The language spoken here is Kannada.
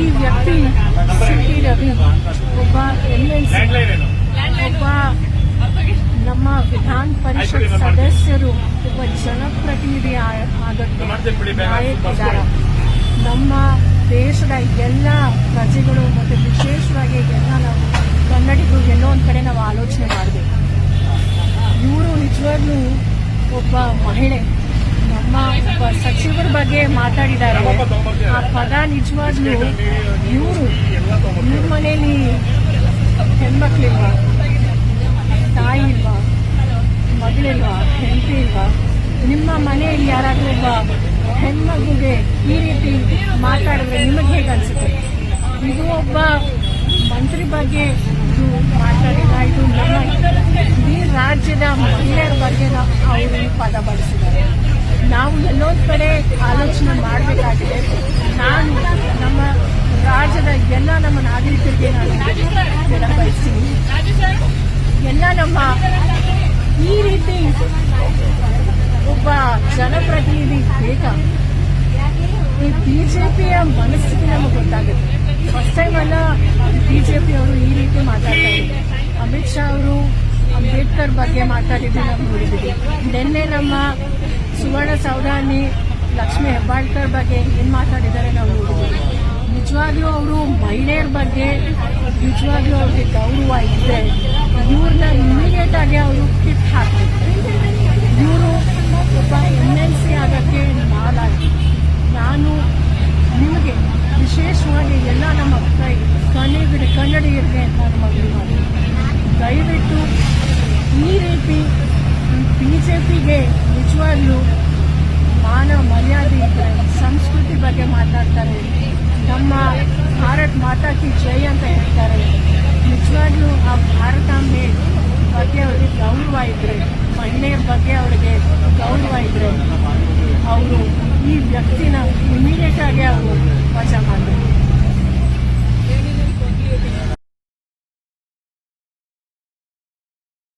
ಈ ವ್ಯಕ್ತಿ ಸಿಟಿ ರವಿ ಒಬ್ಬ ಎನ್ ಒಬ್ಬ ನಮ್ಮ ವಿಧಾನ ಪರಿಷತ್ ಸದಸ್ಯರು, ಒಬ್ಬ ಜನಪ್ರತಿನಿಧಿ ಆಗಕ್ಕೆ ನಮ್ಮ ದೇಶದ ಎಲ್ಲ ಪ್ರಜೆಗಳು ಮತ್ತು ವಿಶೇಷವಾಗಿ ಎಲ್ಲ ನಾವು ಕನ್ನಡಿಗರು ಎಲ್ಲೋ ಒಂದು ಕಡೆ ನಾವು ಆಲೋಚನೆ ಮಾಡಬೇಕು. ಇವರು ನಿಜವಾಗ್ಲೂ ಒಬ್ಬ ಮಹಿಳೆ. ನಮ್ಮ ಸಚಿವರ ಬಗ್ಗೆ ಮಾತಾಡಿದ್ದಾರೆ. ಆ ಪದ ನಿಜವಾಗ್ಲೂ ಇವರು, ಇವ್ರ ಮನೆಯಲ್ಲಿ ಹೆಣ್ಮಕ್ಳಿಲ್ವಾ? ತಾಯಿ ಇಲ್ವಾ? ಮಗಳಿಲ್ವಾ? ಹೆಂಡತಿ ಇಲ್ವಾ? ನಿಮ್ಮ ಮನೆಯಲ್ಲಿ ಯಾರಾದ್ರೂ ಒಬ್ಬ ಹೆಣ್ಮಗುಗೆ ಈ ರೀತಿ ಮಾತಾಡಿದ್ರೆ ನಿಮಗೆ ಹೇಗೆ ಅನ್ಸುತ್ತೆ? ಇದು ಒಬ್ಬ ಮಂತ್ರಿ ಬಗ್ಗೆ ಇದು ಮಾತಾಡಿಲ್ಲ, ಇದು ನಮ್ಮ ಇಡೀ ರಾಜ್ಯದ ಮಹಿಳೆಯರ ಬಗ್ಗೆ ಅವರು ಪದ ಬಳಸಿದ್ದಾರೆ. ನಾವು ಎಲ್ಲೊಂದು ಕಡೆ ಆಲೋಚನೆ ಮಾಡಬೇಕಾಗಿದೆ. ನಾನು ನಮ್ಮ ರಾಜ್ಯದ ಎಲ್ಲ ನಮ್ಮ ನಾಗರಿಕರಿಗೆ ನಾನು ಬಯಸ್ತೀನಿ ಎಲ್ಲ ನಮ್ಮ ಈ ರೀತಿ ಒಬ್ಬ ಜನಪ್ರತಿನಿಧಿ ಬೇಗ ಈ ಬಿಜೆಪಿಯ ಮನಸ್ಥಿತಿ ನಮಗೆ ಗೊತ್ತಾಗುತ್ತೆ. ಫಸ್ಟ್ ಟೈಮ್ ಅಲ್ಲ ಬಿಜೆಪಿ ಅವರು ಈ ರೀತಿ ಮಾತಾಡ್ತಾರೆ ಅಮಿತ್ ಶಾ ಅವರು ಅಂಬೇಡ್ಕರ್ ಬಗ್ಗೆ ಮಾತಾಡಿದ್ದು ನಾವು ನೋಡಿದ್ದೀವಿ. ನಿನ್ನೆ ನಮ್ಮ ಸುವರ್ಣ ಸೌಧಾನಿ ಲಕ್ಷ್ಮೀ ಹೆಬ್ಬಾಳ್ಕರ್ ಬಗ್ಗೆ ಏನ್ ಮಾತಾಡಿದ್ದಾರೆ ನಾವು ನಿಜವಾಗ್ಲೂ ಅವರು ಮಹಿಳೆಯರ ಬಗ್ಗೆ ನಿಜವಾಗ್ಲೂ ಅವ್ರಿಗೆ ಗೌರವ ಇದ್ದರೆ ಇವ್ರನ್ನ ಇಮಿಡಿಯೇಟ್ ಆಗಿ ಅವರು ಕಿಟ್ ಹಾಕಬೇಕು. ಇವರು ಒಬ್ಬ ಎಂ ಎಲ್ ಸಿ ಆಗಕ್ಕೆ ನಾಲಾಗಿ. ನಾನು ನಿಮಗೆ ವಿಶೇಷವಾಗಿ ಎಲ್ಲ ನಮ್ಮ ಕೈ ಕನ್ನಡಿಗರ ಕನ್ನಡಿಗರಿಗೆ ನಾನು ನಮ್ಮ ದಯವಿಟ್ಟು ಈ ರೀತಿ ಪಿಗೆ ನಿಜವಾಗ್ಲೂ ಮಾನ ಮರ್ಯಾದೆ ಇದ್ರೆ ಸಂಸ್ಕೃತಿ ಬಗ್ಗೆ ಮಾತಾಡ್ತಾರೆ. ನಮ್ಮ ಭಾರತ್ ಮಾತಾಕಿ ಜೈ ಅಂತ ಹೇಳ್ತಾರೆ. ನಿಜವಾಗ್ಲೂ ಆ ಭಾರತಾಂಬೆ ಬಗ್ಗೆ ಅವರಿಗೆ ಗೌರವ ಇದ್ರೆ ಮಹಿಳೆಯರ ಬಗ್ಗೆ ಅವರಿಗೆ ಗೌರವ ಇದ್ರೆ, ಅವರು ಈ ವ್ಯಕ್ತಿನ ಇಮಿಡಿಯೇಟ್ ಆಗಿ ಅವರು ವಜಾ ಮಾಡಬೇಕು